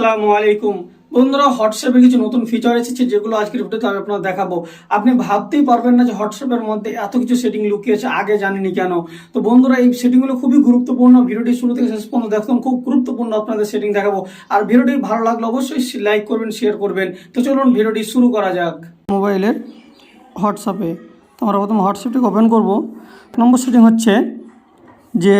আসসালামু আলাইকুম। বন্ধুরা হোয়াটসঅ্যাপে কিছু নতুন ফিচার এসেছে যেগুলো আজকের ভিডিওতে আমি আপনার দেখাবো। আপনি ভাবতেই পারবেন না যে হোয়াটসঅ্যাপের মধ্যে এত কিছু সেটিং লুকিয়েছে, আগে জানিনি কেন? তো বন্ধুরা, এই সেটিংগুলো খুবই গুরুত্বপূর্ণ। ভিডিওটি শুরু থেকে শেষ পর্যন্ত দেখুন, খুব গুরুত্বপূর্ণ আপনাদের সেটিং দেখাবো। আর ভিডিওটি ভালো লাগলে অবশ্যই লাইক করবেন শেয়ার করবেন। তো চলুন ভিডিওটি শুরু করা যাক। মোবাইলের হোয়াটসঅ্যাপে তো আমরা প্রথম হোয়াটসঅ্যাপটিকে ওপেন করব। নম্বর সেটিং হচ্ছে যে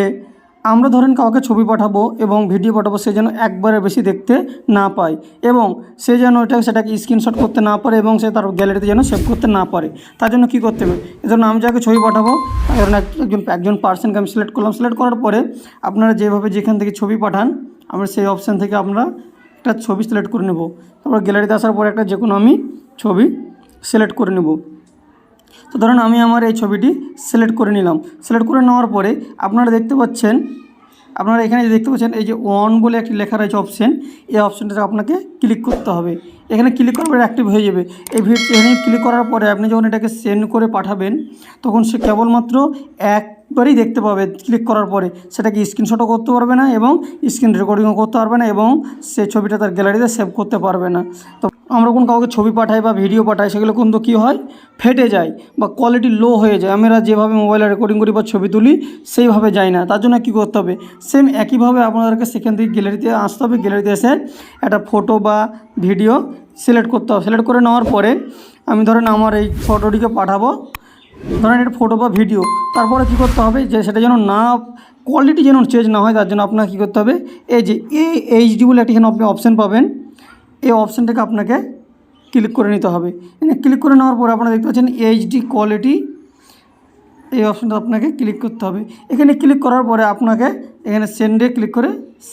আমরা ধরেন কাউকে ছবি পাঠাবো এবং ভিডিও পাঠাবো, সে যেন একবারে বেশি দেখতে না পায় এবং সে যেন এটা সেটাকে স্ক্রিনশট করতে না পারে এবং সে তার গ্যালারিতে যেন সেভ করতে না পারে। তার জন্য কী করতে হবে? ধরুন আমি যাকে ছবি পাঠাবো ধরুন এক- একজন একজন পার্সনকে আমি সিলেক্ট করলাম। সিলেক্ট করার পরে আপনারা যেভাবে যেখান থেকে ছবি পাঠান, আমরা সেই অপশান থেকে আমরা একটা ছবি সিলেক্ট করে নেব। তারপর গ্যালারিতে আসার পরে একটা যে কোনো আমি ছবি সিলেক্ট করে নেব। তো ধরুন আমি আমার এই ছবিটি সিলেক্ট করে নিলাম। সিলেক্ট করে নেওয়ার পরে আপনারা দেখতে পাচ্ছেন, আপনারা এখানে যে দেখতে পাচ্ছেন, এই যে ওয়ান বলে একটি লেখা রয়েছে অপশন এই অপশানটাতে আপনাকে ক্লিক করতে হবে। এখানে ক্লিক করার পরে অ্যাক্টিভ হয়ে যাবে। এই ভিডিও এখানে ক্লিক করার পরে আপনি যখন এটাকে সেন্ড করে পাঠাবেন, তখন সে কেবলমাত্র একবারই দেখতে পাবে ক্লিক করার পরে। সেটাকে স্ক্রিনশটও করতে পারবে না এবং স্ক্রিন রেকর্ডিংও করতে পারবে না এবং সে ছবিটা তার গ্যালারিতে সেভ করতে পারবে না। তো আমরা কোন কাউকে ছবি পাঠাই বা ভিডিও পাঠাই, সেগুলো কিন্তু কী হয়? ফেটে যায় বা কোয়ালিটি লো হয়ে যায়। আমরা যেভাবে মোবাইলে রেকর্ডিং করি বা ছবি তুলি, সেইভাবে যায় না। তার জন্য কী করতে হবে? সেম একইভাবে আপনাদেরকে সেখান থেকে গ্যালারিতে আসতে হবে। গ্যালারিতে এসে একটা ফটো বা ভিডিও সিলেক্ট করতে হবে। সিলেক্ট করে নেওয়ার পরে আমি ধরেন আমার এই ফটোটিকে পাঠাবো। ধরেন এটা ফটো বা ভিডিও তারপরে কী করতে হবে যে সেটা যেন না কোয়ালিটি যেন চেঞ্জ না হয়, তার জন্য আপনাকে কী করতে হবে, এই যে এ এইচডি বলে একটি আপনি অপশান পাবেন, এই অপশানটাকে আপনাকে ক্লিক করে নিতে হবে। ক্লিক করে নেওয়ার পরে আপনারা দেখতে পাচ্ছেন এইচডি কোয়ালিটি এই অপশানটা আপনাকে ক্লিক করতে হবে। এখানে ক্লিক করার পরে আপনাকে এখানে সেন্ডে ক্লিক করে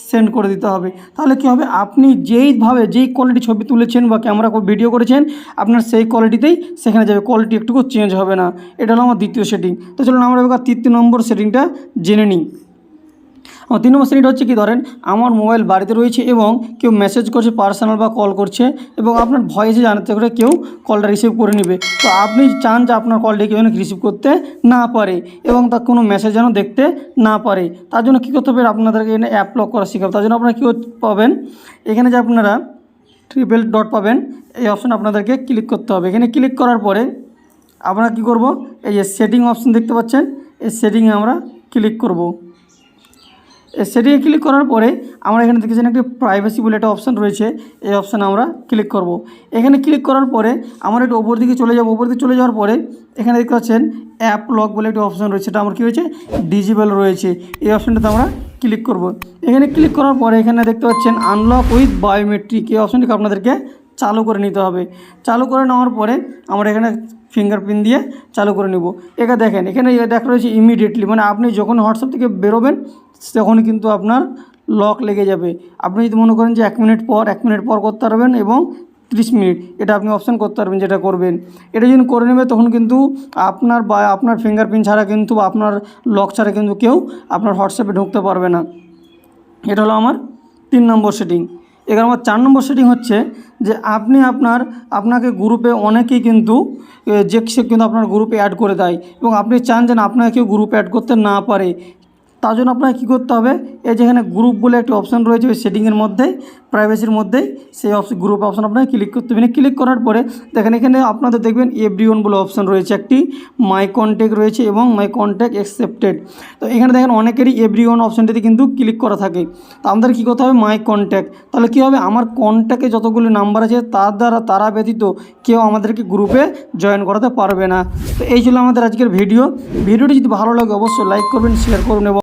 সেন্ড করে দিতে হবে। তাহলে কী হবে? আপনি যেইভাবে যেই কোয়ালিটি ছবি তুলেছেন বা ক্যামেরা ভিডিও করেছেন, আপনার সেই কোয়ালিটিতেই সেখানে যাবে। কোয়ালিটি একটুকু চেঞ্জ হবে না। এটা হলো আমার দ্বিতীয় সেটিং তো চলুন আমরা এবার তৃতীয় নম্বর সেটিংটা জেনে নিই। তিন নম্বর শ্রেণীটা হচ্ছে কি, ধরেন আমার মোবাইল বাড়িতে রয়েছে এবং কেউ মেসেজ করছে পার্সোনাল বা কল করছে এবং আপনার ভয়েসে জানাতে করে কেউ কলটা রিসিভ করে নেবে। তো আপনি চান যে আপনার কলটি কেউ যেন রিসিভ করতে না পারে এবং তার কোনো মেসেজ যেন দেখতে না পারে। তার জন্য কী করতে হবে? আপনাদেরকে এখানে অ্যাপ লক করা শেখাবে। তার জন্য আপনারা কী পাবেন? এখানে যে আপনারা ট্রিপল ডট পাবেন, এই অপশান আপনাদেরকে ক্লিক করতে হবে। এখানে ক্লিক করার পরে আমরা কি করব? এই যে সেটিং অপশান দেখতে পাচ্ছেন, এই সেটিংয়ে আমরা ক্লিক করব। সেটিংয়ে ক্লিক করার পরে আমরা এখানে দেখেছেন একটি প্রাইভেসি বলে একটা অপশান রয়েছে। এই অপশানে আমরা ক্লিক করব। এখানে ক্লিক করার পরে আমরা একটু ওপর দিকে চলে যাব। ওপর দিকে চলে যাওয়ার পরে এখানে দেখতে পাচ্ছেন অ্যাপ লক বলে একটি অপশান রয়েছে। এটা আমার কী হয়েছে? ডিজিবেল রয়েছে। এই অপশানটাতে আমরা ক্লিক করব। এখানে ক্লিক করার পরে এখানে দেখতে পাচ্ছেন আনলক উইথ বায়োমেট্রিক এই অপশানটিকে আপনাদেরকে চালু করে নিতে হবে। চালু করে নেওয়ার পরে আমরা এখানে ফিঙ্গারপ্রিন্ট দিয়ে চালু করে নেব। এখানে দেখেন, এখানে দেখা রয়েছে ইমিডিয়েটলি মানে আপনি যখন হোয়াটসঅ্যাপ থেকে বেরোবেন তখনই কিন্তু আপনার লক লেগে যাবে। আপনি যদি মনে করেন যে এক মিনিট পর, এক মিনিট পর করতে পারবেন এবং ত্রিশ মিনিট এটা আপনি অপশান করতে পারবেন যেটা করবেন। এটা যখন করে নেবে তখন কিন্তু আপনার বা আপনার ফিঙ্গারপ্রিন্ট ছাড়া কিন্তু আপনার লক ছাড়া কিন্তু কেউ আপনার হোয়াটসঅ্যাপে ঢুকতে পারবে না। এটা হলো আমার তিন নম্বর সেটিং এবার আমার চার নম্বর সেটিং হচ্ছে যে আপনি আপনার, আপনাকে গ্রুপে অনেকেই কিন্তু যে সে কিন্তু আপনার গ্রুপে অ্যাড করে দেয় এবং আপনি চান যেন আপনাকে কেউ গ্রুপে অ্যাড করতে না পারে। তার জন্য আপনাকে কী করতে হবে? এই যেখানে গ্রুপ বলে একটি অপশান রয়েছে, ওই সেটিংয়ের মধ্যেই প্রাইভেসির মধ্যেই সেই অপশন গ্রুপ অপশান আপনাকে ক্লিক করতে হবে। ক্লিক করার পরে দেখেন এখানে আপনাদের দেখবেন এভরিওন বলে অপশান রয়েছে একটি মাই কন্ট্যাক্ট রয়েছে এবং মাই কন্ট্যাক্ট অ্যাকসেপ্টেড তো এখানে দেখেন অনেকেরই এভরিওন অপশানটিতে কিন্তু ক্লিক করা থাকে। তো আমাদের কী করতে হবে? মাই কন্ট্যাক্ট তাহলে কী হবে? আমার কন্ট্যাক্টে যতগুলো নাম্বার আছে, তার দ্বারা তারা ব্যতীত কেউ আমাদেরকে গ্রুপে জয়েন করাতে পারবে না। তো এই ছিল আমাদের আজকের ভিডিও ভিডিওটি যদি ভালো লাগে, অবশ্যই লাইক করবেন শেয়ার করুন এবং